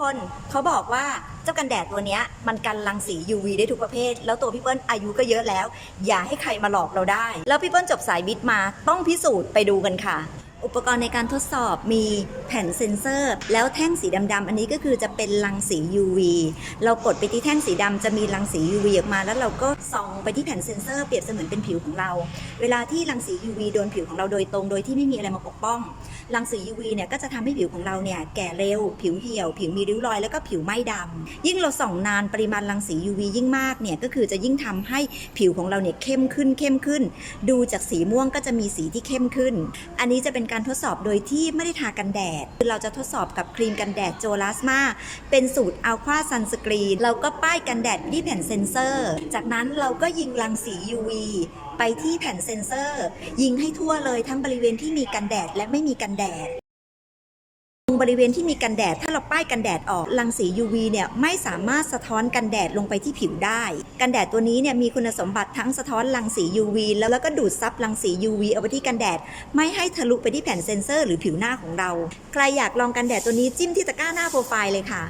คนเขาบอกว่าเจ้ากันแดดตัวเนี้ยมันกันรังสี UV ได้ทุกประเภท แล้วตัวพี่เปิ้ลอายุก็เยอะแล้ว อย่าให้ใครมาหลอกเราได้ แล้วพี่เปิ้ลจบสายวิทย์มาต้องพิสูจน์ไปดูกันค่ะ อุปกรณ์ในการทดสอบมีแผ่นเซ็นเซอร์ แล้วแท่งสีดำๆอันนี้ก็คือจะเป็นรังสี UV เรากดไปที่แท่งสีดำจะมีรังสี UV ออกมา แล้วเราก็ส่องไปที่แผ่นเซ็นเซอร์เปรียบเสมือนเป็นผิวของเรา เวลาที่รังสี UV โดนผิวของเราโดยตรงโดยที่ไม่มีอะไรมาปกป้องรังสี UV เนี่ยก็จะทำให้ผิวของเราเนี่ยแก่เร็ว ผิวเหี่ยว ผิวมีริ้วรอยแล้วก็ผิวไหม้ดำยิ่งเราส่องนานปริมาณรังสี UV ยิ่งมากเนี่ยก็คือจะยิ่งทำให้ผิวของเราเนี่ยเข้มขึ้นเข้มขึ้น ดูจากสีม่วงก็จะมีสีที่เข้มขึ้น อันนี้จะเป็นการทดสอบโดยที่ไม่ได้ทากันแดด คือเราจะทดสอบกับครีมกันแดดโจลาสมาเป็นสูตรอัลควาซันสกรีนเราก็ป้ายกันแดดที่แผ่นเซ็นเซอร์ จากนั้นเราก็ยิงรังสี UV ไปที่แผ่นเซ็นเซอร์ ยิงให้ทั่วเลยทั้งบริเวณที่มีกันแดดและไม่มีกันแดด บริเวณที่มีกันแดด ถ้าเราป้ายกันแดดออกรังสี UV เนี่ยไม่สามารถสะท้อนกันแดดลงไปที่ผิวได้ กันแดดตัวนี้เนี่ยมีคุณสมบัติทั้งสะท้อนรังสี UV แล้วแล้วก็ดูดซับรังสี UV เอาไปที่กันแดด ไม่ให้ทะลุไปที่แผ่นเซ็นเซอร์ หรือผิวหน้าของเรา ใครอยากลองกันแดดตัวนี้จิ้มที่ตะกร้าหน้าโปรไฟล์เลยค่ะ